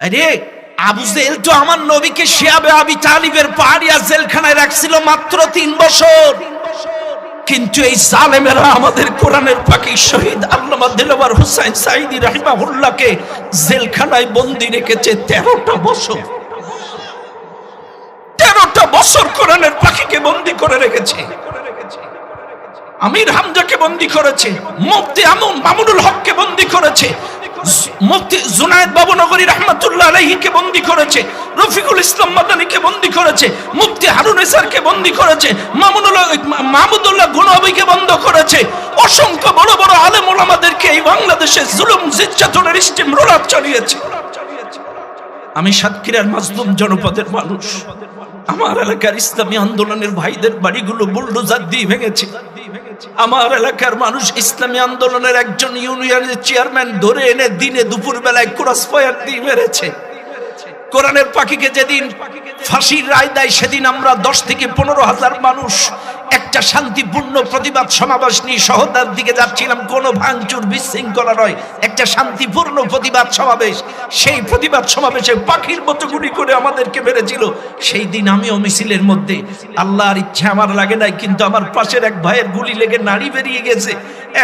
আরে, আবু জেল তো আমার নবীকে শিয়াবে আবি তালিবের পাহাড়িয়া জেলখানায় রাখছিল মাত্র তিন বছর। কিন্তু এই জালেমেরা আমাদের কোরআনের পাখি শহীদ আল্লামা দিলবার হুসাইন সাইদি রাহিমাহুল্লাহকে জেলখানায় বন্দি রেখেছে তেরোটা বছর। তেরোটা বছর কোরআনের পাখিকে বন্দি করে রেখেছে। আমির হামজাকে বন্দি করেছে, মুফতি আমুন মামুনুল হককে বন্দি করেছে মুফতি জুনায়েদ বাবুনগরী রহমাতুল্লাহ আলাইহিকে বন্দি করেছে, রফিকুল ইসলাম মাদানিকে বন্দি করেছে, মুফতি হারুন বন্দি করেছে, মামুনুল্লাহ, মাহমুদুল্লাহ গুণবিকে বন্ধ করেছে। অসংখ্য বড় বড় আলেম ওলামাদেরকে এই বাংলাদেশে জুলুম জিজ্জাতনের স্টিম রোলার চালিয়েছে। আমি সাতক্ষীরার মাজলুম জনপদের মানুষ। আমার এলাকার ইসলামী আন্দোলনের ভাইদের বাড়িগুলো বুলডোজার দিয়ে ভেঙেছে। আমার এলাকার মানুষ ইসলামী আন্দোলনের একজন ইউনিয়নের চেয়ারম্যান ধরে এনে দিনে দুপুর বেলায় ক্রস ফায়ার দিয়ে মেরেছে। কোরআনের পাখিকে যেদিন ফাঁসির রায় দেয়, সেদিন আমরা দশ থেকে পনেরো হাজার মানুষ একটা শান্তিপূর্ণ প্রতিবাদ সমাবেশ নিয়ে শহরদার দিকে যাচ্ছিলাম, কোনো ভাঙচুর বিশৃঙ্খলা নয়। একটা শান্তিপূর্ণ প্রতিবাদ সমাবেশ, সেই প্রতিবাদ সমাবেশে পাখির মতো গুলি করে আমাদেরকে মেরেছিল। সেই দিন আমিও মিছিলের মধ্যে। আল্লাহর ইচ্ছা আমার লাগে নাই, কিন্তু আমার পাশের এক ভাইয়ের গুলি লেগে নাড়ি বেরিয়ে গেছে।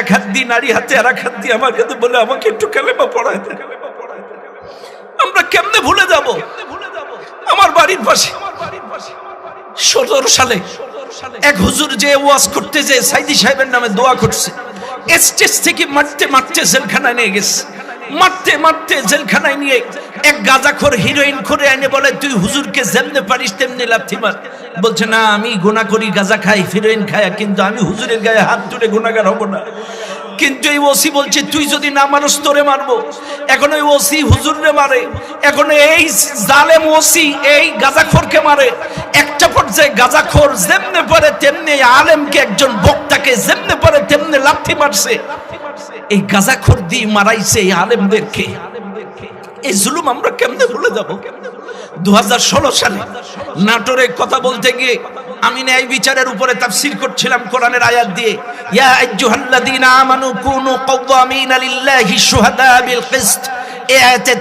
এক হাত দিয়ে নাড়ি হাতে আর এক হাত দিয়ে আমার কাছে বলে, আমাকে একটু কালেমা পড়ায় আমরা কেমনে ভুলে যাব? আমার বাড়ির পাশে সতেরো সালে এক হুজুর যে ওয়াজ করতে যে সাইদি সাহেবের নামে দোয়া করছে, স্টেজ থেকে মারতে মারতে জেলখানায় নিয়ে গেছে। মারতে মারতে জেলখানায় নিয়ে এক গাঁজাখোর হিরোইন করে এনে বলে, তুই হুজুরকে যেমনে পারিস তেমনি লাথি মার। বলছে, না, আমি গোনা করি, গাঁজা খাই, হিরোইন খাই কিন্তু আমি হুজুরের গায়ে হাত তুলে গুণাগার হব না। কিন্তু এই ওসি বলছে, তুই যদি না মানুষ তোরে মারবো। এখন ওই ওসি হুজুরে মারে। এখন এই জালেম ওসি এই গাজাখোরকে মারে। একটা পর্যায়ে গাজাখোর যেমনে পারে, তেমনি আলেমকে একজন বক্তাকে যেমনে পারে, তেমনি লাথি মারছে। এই গাজাখোর দিয়ে মারাইছে এই আলেমদেরকে। এই জুলুম আমরা কেমনে ভুলে যাব? দু সালে নাটোরে কথা বলতে গিয়ে আমি ন্যায় বিচারের উপরে তাফসীর করছিলাম কোরআনের আয়াত দিয়ে।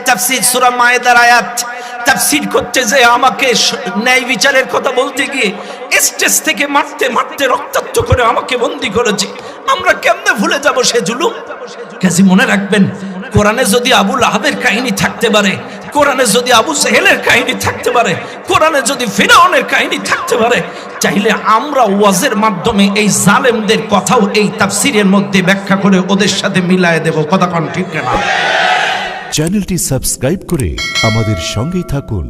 তাফসীর সূরা মায়েদার আয়াত। তাফসীর করতে যে আমাকে ন্যায় বিচারের কথা বলতে গিয়ে স্টেজ থেকে মারতে মারতে রক্তাক্ত করে আমাকে বন্দি করেছে। আমরা কেমনে ভুলে যাব সে জুলুম? কাজী মনে রাখবেন, কোরআনে যদি আবুল আহাবের কাহিনী থাকতে পারে, কোরআনে যদি আবু সেহেলের কাহিনী থাকতে পারে, কোরআনে যদি ফিরাউনের কাহিনী থাকতে পারে চাইলে আমরা ওয়াজের মাধ্যমে এই জালেমদের কথাও এই তাফসিরের মধ্যে ব্যাখ্যা করে ওদের সাথে মিলায় দেব। কথা কোন ঠিক না চ্যানেলটি সাবস্ক্রাইব করে আমাদের সঙ্গেই থাকুন।